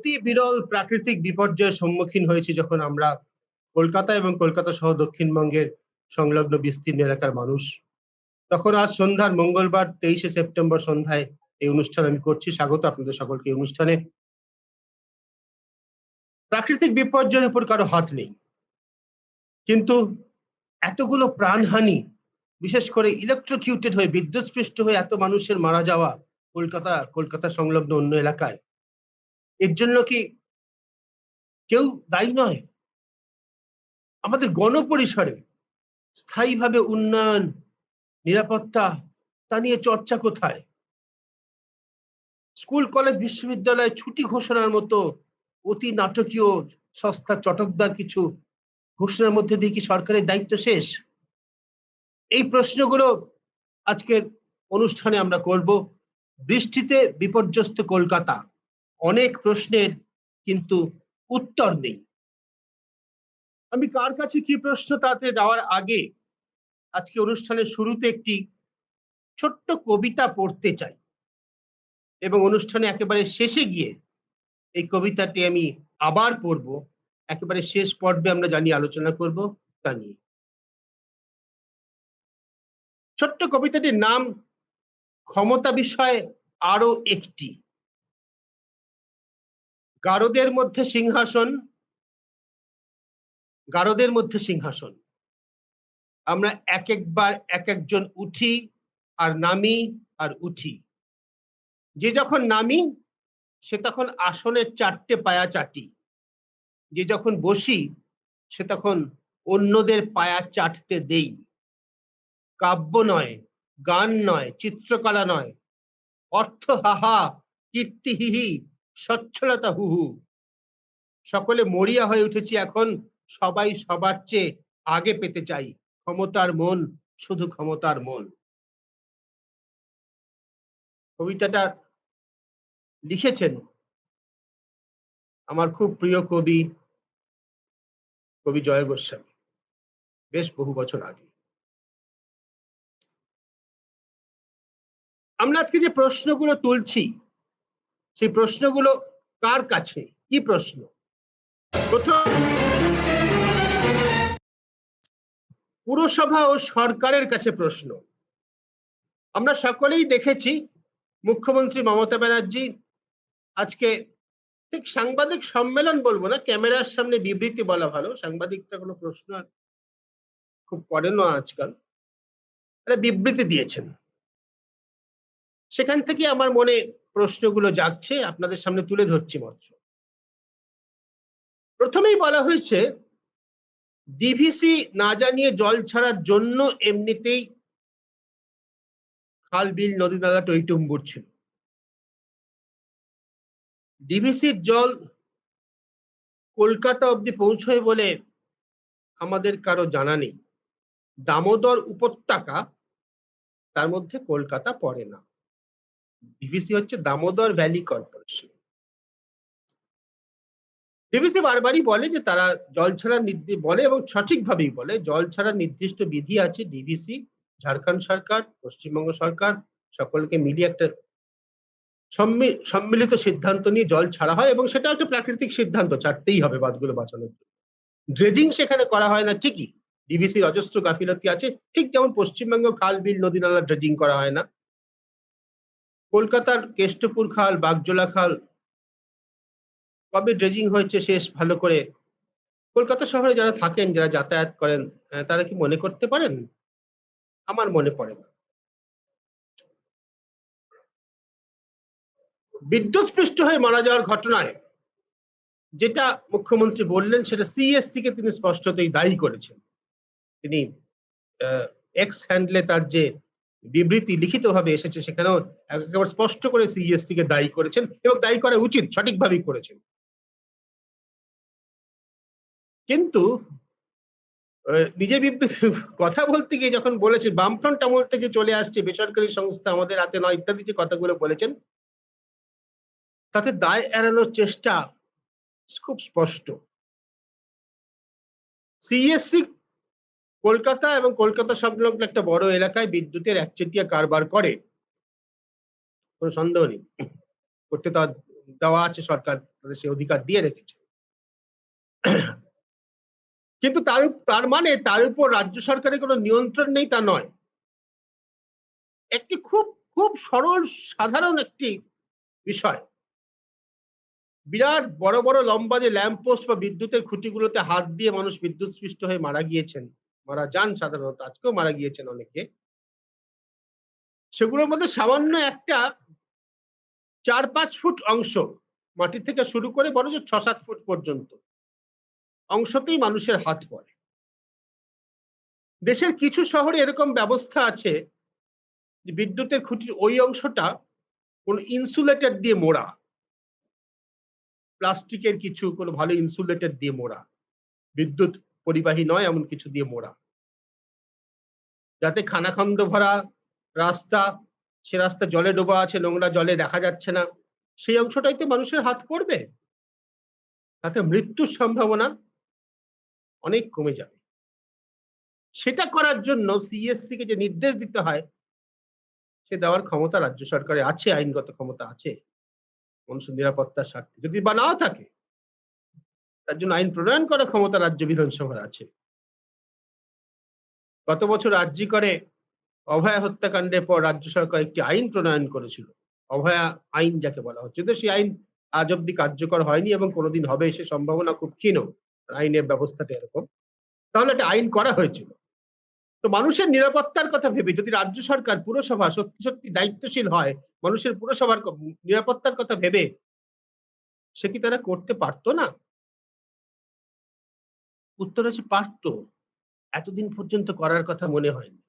অতি বিরল প্রাকৃতিক বিপর্যয়ের সম্মুখীন হয়েছি যখন আমরা কলকাতা এবং কলকাতা সহ দক্ষিণবঙ্গের সংলগ্ন বিস্তীর্ণ এলাকার মানুষ। তখন আজ সন্ধ্যার মঙ্গলবার, তেইশে সেপ্টেম্বর সন্ধ্যায় এই অনুষ্ঠান আমি করছি। স্বাগত আপনাদের সকলকে এই অনুষ্ঠানে। প্রাকৃতিক বিপর্যয়ের উপর কারও হাত নেই। কিন্তু এতগুলো প্রাণহানি, বিশেষ করে ইলেকট্রোকিউটেড হয়ে, বিদ্যুৎস্পৃষ্ট হয়ে এত মানুষের মারা যাওয়া কলকাতা কলকাতা সংলগ্ন অন্য এলাকায় এর জন্য কি কেউ দায়ী নয়? আমাদের গণপরিসরে স্থায়ীভাবে উন্নয়ন, নিরাপত্তা তা নিয়ে চর্চা কোথায়? স্কুল, কলেজ, বিশ্ববিদ্যালয়ে ছুটি ঘোষণার মতো অতি নাটকীয় সস্তা চটকদার কিছু ঘোষণার মধ্যে দিয়ে কি সরকারের দায়িত্ব শেষ? এই প্রশ্নগুলো আজকের অনুষ্ঠানে আমরা করব। বৃষ্টিতে বিপর্যস্ত কলকাতা। অনেক প্রশ্নের কিন্তু উত্তর নেই। আমি কার কাছে কি প্রশ্ন তাতে যাওয়ার আগে আজকে অনুষ্ঠানের শুরুতে একটি ছোট্ট কবিতা পড়তে চাই এবং অনুষ্ঠানে একেবারে শেষে গিয়ে এই কবিতাটি আমি আবার পড়ব। একেবারে শেষ পর্বে আমরা জানি আলোচনা করব তা নিয়ে। ছোট্ট কবিতাটির নাম ক্ষমতা বিষয়ে আরও একটি। গারদের মধ্যে সিংহাসন, গারদের মধ্যে সিংহাসন। আমরা এক একবার এক একজন উঠি আর নামি আর উঠি। যে যখন নামি, সে তখন আসনের চারটে পায়া চাটি। যে যখন বসি, সে তখন অন্যদের পায়া চাটতে দেই। কাব্য নয়, গান নয়, চিত্রকলা নয়। অর্থ হাহা, কীর্তি হিহি স্বচ্ছলতা হুহু। সকলে মরিয়া হয়ে উঠেছি এখন, সবাই সবার চেয়ে আগে পেতে চাই। ক্ষমতার মন শুধু ক্ষমতার মন কবিতাটা লিখেছেন আমার খুব প্রিয় কবি কবি জয় গোস্বামী, বেশ বহু বছর আগে। আমরা আজকে যে প্রশ্নগুলো তুলছি সেই প্রশ্নগুলো কার কাছে? কি প্রশ্ন? প্রথম, পুরসভা ও সরকারের কাছে প্রশ্ন। আমরা সকলেই দেখেছি মুখ্যমন্ত্রী মমতা ব্যানার্জি আজকে ঠিক সাংবাদিক সম্মেলন বলব না, ক্যামেরার সামনে বিবৃতি বলা ভালো, সাংবাদিকটা কোনো প্রশ্ন আর খুব করেন না আজকাল। বিবৃতি দিয়েছেন। সেখান থেকে আমার মনে প্রশ্নগুলো জাগছে, আপনাদের সামনে তুলে ধরছি মাত্র। প্রথমেই বলা হয়েছে ডিভিসি না জানিয়ে জল ছাড়ার জন্য এমনিতেই খাল বিল নদী নালা টইটুম্বুর ছিল ডিভিসির জল কলকাতা অব্দি পৌঁছয় বলে আমাদের কারও জানা নেই। দামোদর উপত্যকা, তার মধ্যে কলকাতা পড়ে না। ডিভিসি হচ্ছে দামোদর ভ্যালি কর্পোরেশন। ডিভিসি বারবারই বলে যে তারা জল ছাড়ার বলে এবং সঠিকভাবেই বলে, জল ছাড়ার নির্দিষ্ট বিধি আছে ডিভিসি ঝাড়খণ্ড সরকার, পশ্চিমবঙ্গ সরকার, সকলকে মিলিয়ে একটা সম্মিলিত সিদ্ধান্ত নিয়ে জল ছাড়া হয় এবং সেটা একটা প্রাকৃতিক সিদ্ধান্ত, ছাড়তেই হবে বাঁধগুলো বাঁচানোর জন্য। ড্রেজিং সেখানে করা হয় না, ঠিকই। ডিভিসির অজস্র গাফিলতি আছে, ঠিক যেমন পশ্চিমবঙ্গ খাল, বিল নদী নালা ড্রেজিং করা হয় না। কলকাতার কেষ্টপুর খাল, বাগজোলা খাল, কবে ড্রেজিং হয়েছে শেষ, ভালো করে। কলকাতা শহরে যারা থাকেন, যারা যাতায়াত করেন তারা কি মনে করতে পারেন? আমার মনে পড়ে না। বিদ্যুৎস্পৃষ্ট হয়ে মারা যাওয়ার ঘটনায় যেটা মুখ্যমন্ত্রী বললেন, সেটা সিএসসি কে তিনি স্পষ্টতই দায়ী করেছেন। তিনি এক্স হ্যান্ডলে তার যে বিবৃতি লিখিতভাবে এসেছে সেখানেও একেবারে স্পষ্ট করে সিএসসি কে দায়ী করেছেন এবং দায়ী করা উচিত, সঠিকভাবেই করেছেন। কিন্তু নিজে বিবৃতি, কথা বলতে গিয়ে যখন বলেছে বামফ্রন্ট আমল থেকে চলে আসছে বেসরকারি সংস্থা, আমাদের হাতে নয়, ইত্যাদি যে কথাগুলো বলেছেন, তাতে দায় এড়ানোর চেষ্টা খুব স্পষ্ট। সিএসসি কলকাতা এবং কলকাতা সংলগ্ন একটা বড় এলাকায় বিদ্যুতের একচেটিয়া কারবার করে। কোনো সন্দেহ নেই। করতে দেওয়া আছে সরকার, তাদের সে অধিকার দিয়ে রেখেছে। কিন্তু তার তার মানে তার উপর রাজ্য সরকারের কোনো নিয়ন্ত্রণ নেই তা নয়। একটি খুব খুব সরল, সাধারণ একটি বিষয়। বিরাট বড় বড় লম্বা যে ল্যাম্পপোস্ট বা বিদ্যুতের খুঁটিগুলোতে হাত দিয়ে মানুষ বিদ্যুৎ স্পৃষ্ট হয়ে মারা গিয়েছেন। মারা যান সাধারণত। আজকেও মারা গিয়েছেন অনেকে। সেগুলোর মধ্যে সামান্য একটা চার পাঁচ ফুট অংশ মাটি থেকে শুরু করে বড় যে ছ সাত ফুট পর্যন্ত অংশতেই মানুষের হাত পড়ে। দেশের কিছু শহরে এরকম ব্যবস্থা আছে যে বিদ্যুতের খুঁটির ওই অংশটা কোন ইনসুলেটেড দিয়ে মোড়া। প্লাস্টিকের কিছু কোনো ভালো ইনসুলেটেড দিয়ে মোড়া। বিদ্যুৎ পরিবাহী নয়, এমন কিছু দিয়ে মোড়া। যাতে খানাখন্দ ভরা রাস্তা, সে রাস্তা জলে ডোবা আছে, নোংরা জলে দেখা যাচ্ছে না, সেই অংশটাইতে মানুষের হাত পড়বে। তাতে মৃত্যুর সম্ভাবনা অনেক কমে যাবে। সেটা করার জন্য সিএসসি কে যে নির্দেশ দিতে হয়, সে দেওয়ার ক্ষমতা রাজ্য সরকারে আছে, আইনগত ক্ষমতা আছে। মানুষের নিরাপত্তার স্বার্থে। যদি বা নাও থাকে তার জন্য আইন প্রণয়ন করার ক্ষমতা রাজ্য বিধানসভার আছে। গত বছর আর্জি করে অভয়া হত্যাকাণ্ডের পর রাজ্য সরকার একটি আইন প্রণয়ন করেছিল। অভয়া আইন যাকে বলা হচ্ছে। যদিও সেই আইন আজ অব্দি কার্যকর হয়নি এবং কোনোদিন হবে সে সম্ভাবনা খুব ক্ষীণ। আইনের ব্যবস্থাটা এরকম। তাহলে একটা আইন করা হয়েছিল। তো মানুষের নিরাপত্তার কথা ভেবে যদি রাজ্য সরকার পুরসভা সত্যি সত্যি দায়িত্বশীল হয়, মানুষের পুরসভার নিরাপত্তার কথা ভেবে, সে কি তারা করতে পারতো না? উত্তর হচ্ছে পারতো এতদিন পর্যন্ত করার কথা মনে হয়নি।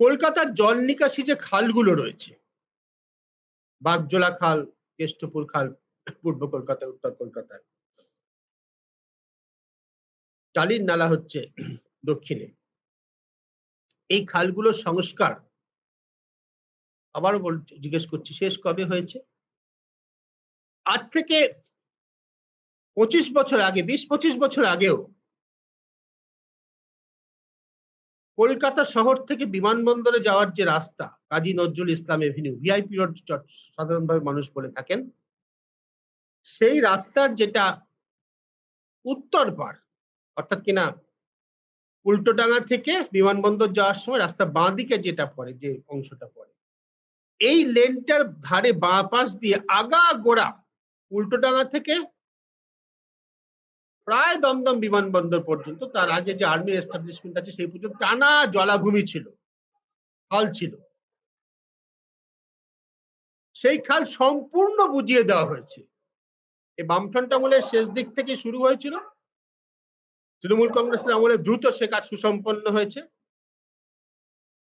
কলকাতার জল নিকাশি যে খালগুলো রয়েছে, বাগজোলা খাল, কেষ্টপুর খাল, পূর্ব কলকাতা, উত্তর কলকাতায়। টালির নালা হচ্ছে দক্ষিণে। এই খালগুলোর সংস্কার আবারও জিজ্ঞেস করছি, শেষ কবে হয়েছে? আজ থেকে পঁচিশ বছর আগে, বিশ, পঁচিশ বছর আগেও কলকাতা শহর থেকে বিমানবন্দরে যাওয়ার যে রাস্তা, Kazi Nazrul Islam avenue VIP road সাধারণভাবে মানুষ বলে থাকেন, সেই রাস্তার যেটা উত্তর পার অর্থাৎ কিনা উল্টোডাঙ্গা থেকে বিমানবন্দর যাওয়ার সময় রাস্তা বাঁ দিকে যেটা পড়ে, যে অংশটা পড়ে, এই লেনটার ধারে বাঁ পাশ দিয়ে আগা গোড়া উল্টোডাঙ্গা থেকে প্রায় দমদম বিমানবন্দর পর্যন্ত তার আগে যে আর্মি এস্টাবলিশমেন্ট আছে সেই পর্যন্ত টানা জলাভূমি ছিল, খাল ছিল। সেই খাল সম্পূর্ণ বুঝিয়ে দেওয়া হয়েছে। এই বামফ্রন্ট আমলের শেষ দিক থেকে শুরু হয়েছিল। তৃণমূল কংগ্রেসের আমলে দ্রুত সে কাজ সুসম্পন্ন হয়েছে।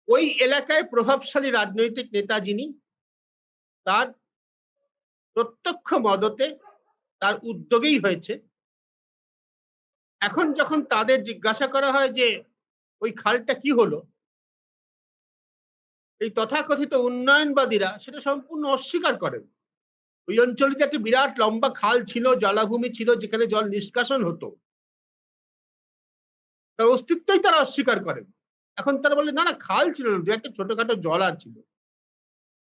ওই এলাকায় প্রভাবশালী রাজনৈতিক নেতা যিনি, তার প্রত্যক্ষ মদতে তার উদ্যোগেই হয়েছে। এখন যখন তাদের জিজ্ঞাসা করা হয় যে, ওই খালটা কি হলো? এই তথাকথিত উন্নয়নবাদীরা সেটা সম্পূর্ণ অস্বীকার করেন। ওই অঞ্চলে যে একটা বিরাট লম্বা খাল ছিল, জলাভূমি ছিল, যেখানে জল নিষ্কাশন হতো। তার অস্তিত্বই তারা অস্বীকার করেন। এখন তারা বলে, না না, খাল ছিল না, দু একটা ছোটখাটো জলা ছিল।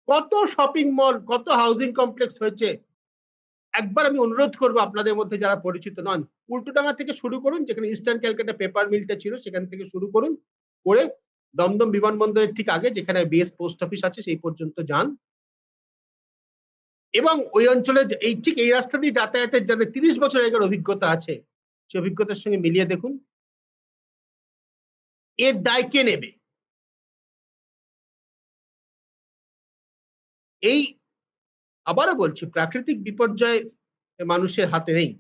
কত শপিং মল কত হাউজিং কমপ্লেক্স হয়েছে? একবার আমি অনুরোধ করব আপনাদের মধ্যে যারা পরিচিত নন, উল্টোডাঙ্গা থেকে শুরু করুন, যেখানে ইস্টার্ন ক্যালকাটা পেপার মিলটা ছিল, সেখান থেকে শুরু করুন, করে দমদম বিমানবন্দরের ঠিক আগে, যেখানে বিএস পোস্ট অফিস আছে, সেই পর্যন্ত যান। এবং ওই অঞ্চলে এই ঠিক এই রাস্তা দিয়ে যাতায়াতের যাদের তিরিশ বছর আগের অভিজ্ঞতা আছে, সে অভিজ্ঞতার সঙ্গে মিলিয়ে দেখুন। এর দায় কে নেবে? এই আবারও বলছি, প্রাকৃতিক বিপর্যয় মানুষের হাতে নেই।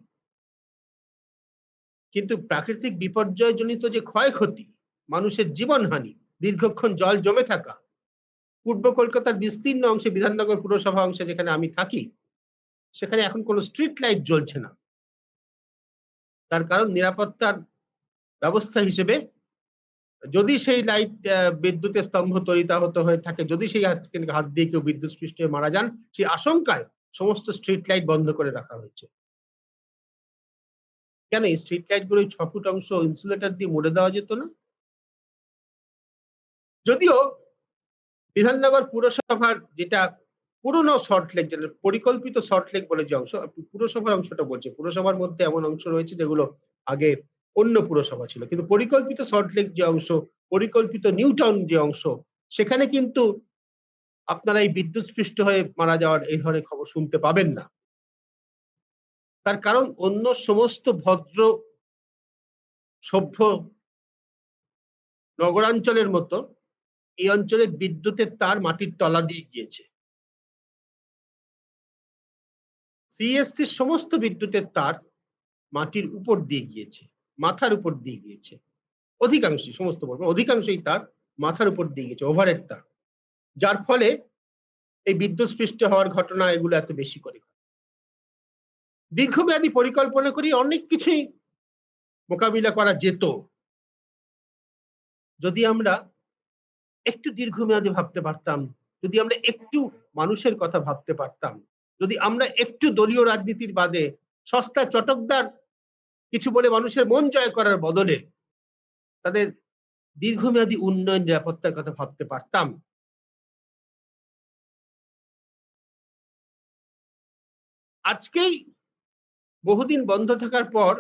কিন্তু প্রাকৃতিক বিপর্যয় জনিত যে ক্ষয়ক্ষতি, মানুষের জীবনহানি, দীর্ঘক্ষণ জল জমে থাকা, পূর্ব কলকাতার বিস্তীর্ণ অংশে, বিধাননগর পুরসভা অংশে যেখানে আমি থাকি, সেখানে এখন কোনো স্ট্রিট লাইট জ্বলছে না। তার কারণ নিরাপত্তার ব্যবস্থা হিসেবে যদি সেই লাইট বিদ্যুতের স্তম্ভ তরিতাহত হয়ে থাকে, যদি সেই হাত দিয়ে কেউ বিদ্যুৎ স্পৃষ্ট হয়ে মারা যান, সেই আশঙ্কায় সমস্ত স্ট্রিট লাইট বন্ধ করে রাখা হয়েছে। কেন এই স্ট্রিট লাইটগুলো ছ ফুট অংশ ইনসুলেটর দিয়ে মুড়ে দেওয়া যেত না? যদিও বিধাননগর পুরসভার যেটা পুরনো সল্টলেক যেটা পরিকল্পিত সল্টলেক বলে যে অংশ, পুরসভার অংশটা বলছে, পুরসভার মধ্যে এমন অংশ রয়েছে যেগুলো আগে অন্য পুরসভা ছিল। কিন্তু পরিকল্পিত সল্টলেক যে অংশ, পরিকল্পিত নিউ টাউন যে অংশ, সেখানে কিন্তু আপনারা এই বিদ্যুৎস্পৃষ্ট হয়ে মারা যাওয়ার এই ধরনের খবর শুনতে পাবেন না। তার কারণ অন্য সমস্ত ভদ্র, সভ্য নগরাঞ্চলের মতো এই অঞ্চলে বিদ্যুতের তার মাটির তলা দিয়ে গিয়েছে। সিএসসির সমস্ত বিদ্যুতের তার মাটির উপর দিয়ে গিয়েছে। মাথার উপর দিয়ে গিয়েছে। অধিকাংশই, সমস্ত বলব অধিকাংশই তার মাথার উপর দিয়ে গিয়েছে ওভারের তার। যার ফলে এই বিদ্যুৎ স্পৃষ্ট হওয়ার ঘটনা এগুলো এত বেশি করে দীর্ঘমেয়াদী পরিকল্পনা করি অনেক কিছুই মোকাবিলা করা যেত। যদি আমরা একটু দীর্ঘমেয়াদী ভাবতে পারতাম, যদি আমরা একটু মানুষের কথা ভাবতে পারতাম, যদি আমরা একটু দলীয় রাজনীতির বাদে সস্তা চটকদার কিছু বলে মানুষের মন জয় করার বদলে তাদের দীর্ঘমেয়াদী উন্নয়ন নিরাপত্তার কথা ভাবতে পারতাম। আজকেই বহুদিন বন্ধ থাকার পর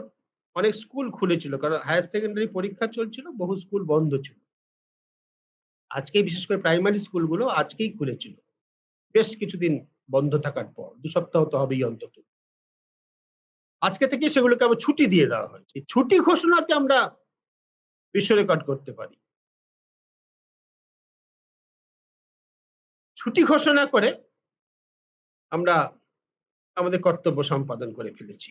অনেক স্কুল খুলেছিল, কারণ হায়ার সেকেন্ডারি পরীক্ষা চলছিল, বহু স্কুল বন্ধ ছিল। আজকে বিশেষ করে প্রাইমারি স্কুলগুলো আজকেই খুলেছিল। বেশ কিছুদিন বন্ধ থাকার পর, দু সপ্তাহ তো হবেই অন্তত। আজকে থেকে সেগুলোকে আবার ছুটি দিয়ে দেওয়া হয়েছে। ছুটি ঘোষণাতে আমরা বিশ্ব রেকর্ড করতে পারি। ছুটি ঘোষণা করে আমরা আমাদের কর্তব্য সম্পাদন করে ফেলেছি।